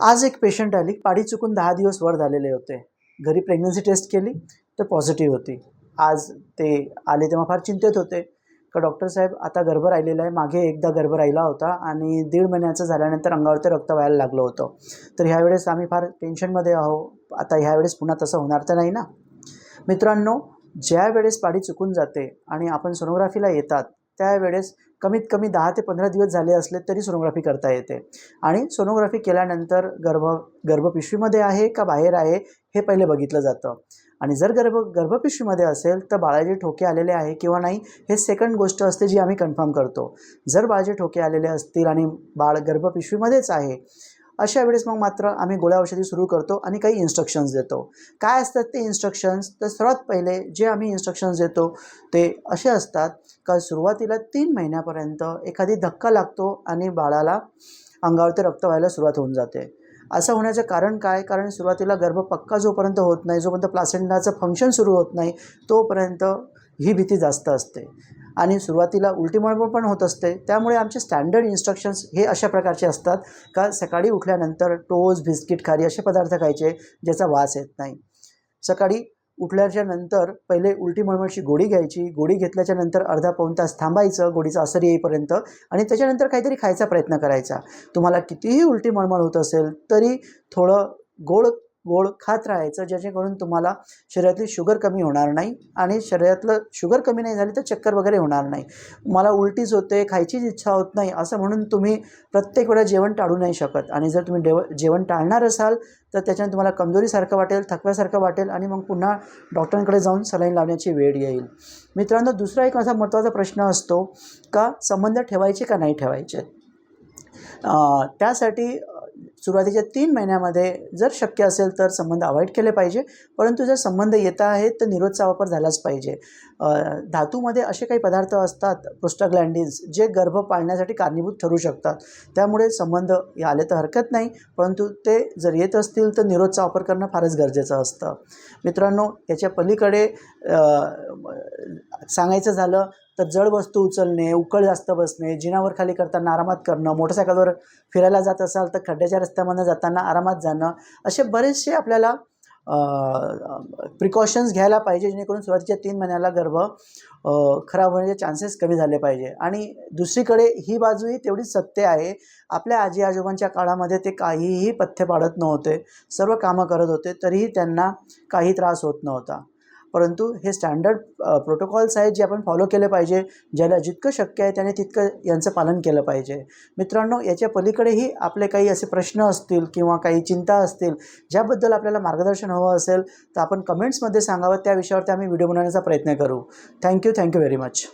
आज एक पेशंट आली पाडी चुकून दहा दिवस वर झालेले होते. घरी प्रेग्नन्सी टेस्ट केली तर पॉझिटिव्ह होती. आज ते आले तेव्हा फार चिंतेत होते. का डॉक्टर साहेब आता गर्भ राहिलेला आहे मागे एकदा गर्भ राहिला होता आणि दीड महिन्याचं झाल्यानंतर अंगावरती रक्त व्हायला लागलं होतं. तर ह्यावेळेस आम्ही फार टेन्शनमध्ये आहो आता ह्यावेळेस पुन्हा तसं होणार तर नाही ना? मित्रांनो ज्या वेळेस पाडी चुकून जाते आणि आपण सोनोग्राफीला येतात त्यावेळेस कमीत कमी दहा ते पंधरा दिवस झाले असले तरी सोनोग्राफी करता येते. आणि सोनोग्राफी केल्यानंतर गर्भ गर्भपिशवीमध्ये आहे का बाहेर आहे हे पहिले बघितलं जातं. आणि जर गर्भ गर्भपिशवीमध्ये असेल तर बाळाचे ठोके आलेले आहे किंवा नाही हे सेकंड गोष्ट असते जी आम्ही कन्फर्म करतो. जर बाळाचे ठोके आलेले असतील आणि बाळ गर्भपिशवीमध्येच आहे अशा वेळेस मग मात्र आम्ही गोळ्या औषधी सुरू करतो आणि काही इन्स्ट्रक्शन्स देतो. काय असतात ते इन्स्ट्रक्शन्स तर सर्वात पहिले जे आम्ही इन्स्ट्रक्शन्स देतो ते असे असतात का सुरुवातीला तीन महिन्यापर्यंत एखादी धक्का लागतो आणि बाळाला अंगावरती रक्त व्हायला सुरुवात होऊन जाते. असं होण्याचं कारण काय? कारण सुरुवातीला गर्भ पक्का जोपर्यंत होत नाही जोपर्यंत प्लासेंडाचं फंक्शन सुरू होत नाही तोपर्यंत ही भीती जास्त असते. आणि सुरुवातीला उलटी मळमळ पण होत असते. त्यामुळे आमचे स्टँडर्ड इन्स्ट्रक्शन्स हे अशा प्रकारचे असतात का सकाळी उठल्यानंतर टोज बिस्किट खारी असे पदार्थ खायचे ज्याचा वास येत नाही. सकाळी उठल्याच्या नंतर पहिले उलटी मळमळची गोळी घ्यायची. गोळी घेतल्याच्या नंतर अर्धा पाऊण तास थांबायचं. गोळीचा असर येईपर्यंत आणि त्याच्यानंतर काहीतरी खायचा प्रयत्न करायचा. तुम्हाला कितीही उलटी मळमळ होत असेल तरी थोडं गोड गोड खात राहायचं ज्याच्याकडून तुम्हाला शरीरातली शुगर कमी होणार नाही आणि शरीरातलं शुगर कमी नाही झाली तर चक्कर वगैरे होणार नाही. मला उलटीच होते खायचीच इच्छा होत नाही असं म्हणून तुम्ही प्रत्येक वेळा जेवण टाळू नाही शकत. आणि जर तुम्ही डेव जेवण टाळणार असाल तर त्याच्याने तुम्हाला कमजोरीसारखं वाटेल थकव्यासारखं वाटेल आणि मग पुन्हा डॉक्टरांकडे जाऊन सलाईन लावण्याची वेळ येईल. मित्रांनो दुसरा एक माझा महत्त्वाचा प्रश्न असतो का संबंध ठेवायचे का नाही ठेवायचे? त्यासाठी सुरुवातीच्या तीन महिन्यामध्ये जर शक्य असेल तर संबंध अवॉइड केले पाहिजे. परंतु जर संबंध येत आहेत तर निरोधचा वापर झालाच पाहिजे. धातूमध्ये असे काही पदार्थ असतात प्रोस्टाग्लँडिन्स जे गर्भ पाळण्यासाठी कारणीभूत ठरू शकतात. त्यामुळे संबंध आले तर हरकत नाही परंतु ते जर येत असतील तर निरोधचा वापर करणं फारच गरजेचं असतं. मित्रांनो याच्या पलीकडे सांगायचं झालं तर जड वस्तू उचलणे उकळ जास्त बसणे जिनावर खाली करताना आरामात करणं मोटरसायकलवर फिरायला जात असाल तर खड्ड्याच्या रस्त्यामधनं जाताना आरामात जाणं असे बरेचसे आपल्याला प्रिकॉशन्स घ्यायला पाहिजे जेणेकरून सुरुवातीच्या तीन महिन्याला गर्भ खराब होण्याचे चान्सेस कमी झाले पाहिजे. आणि दुसरीकडे ही बाजूही तेवढीच सत्य आहे. आपल्या आजी आजोबांच्या काळामध्ये ते काहीही पथ्य पाडत नव्हते. सर्व कामं करत होते तरीही त्यांना काही त्रास होत नव्हता. परंतु हे स्टँडर्ड प्रोटोकॉल्स आहेत जे आपण फॉलो केले पाहिजे. ज्याला जितकं शक्य आहे त्याने तितकं यांचं पालन केलं पाहिजे. मित्रांनो याच्या पलीकडेही आपले काही असे प्रश्न असतील किंवा काही चिंता असतील ज्याबद्दल आपल्याला मार्गदर्शन हवं असेल तर आपण कमेंट्समध्ये सांगावं. त्या विषयावरती आम्ही व्हिडिओ बनवण्याचा प्रयत्न करू. Thank you thank you very much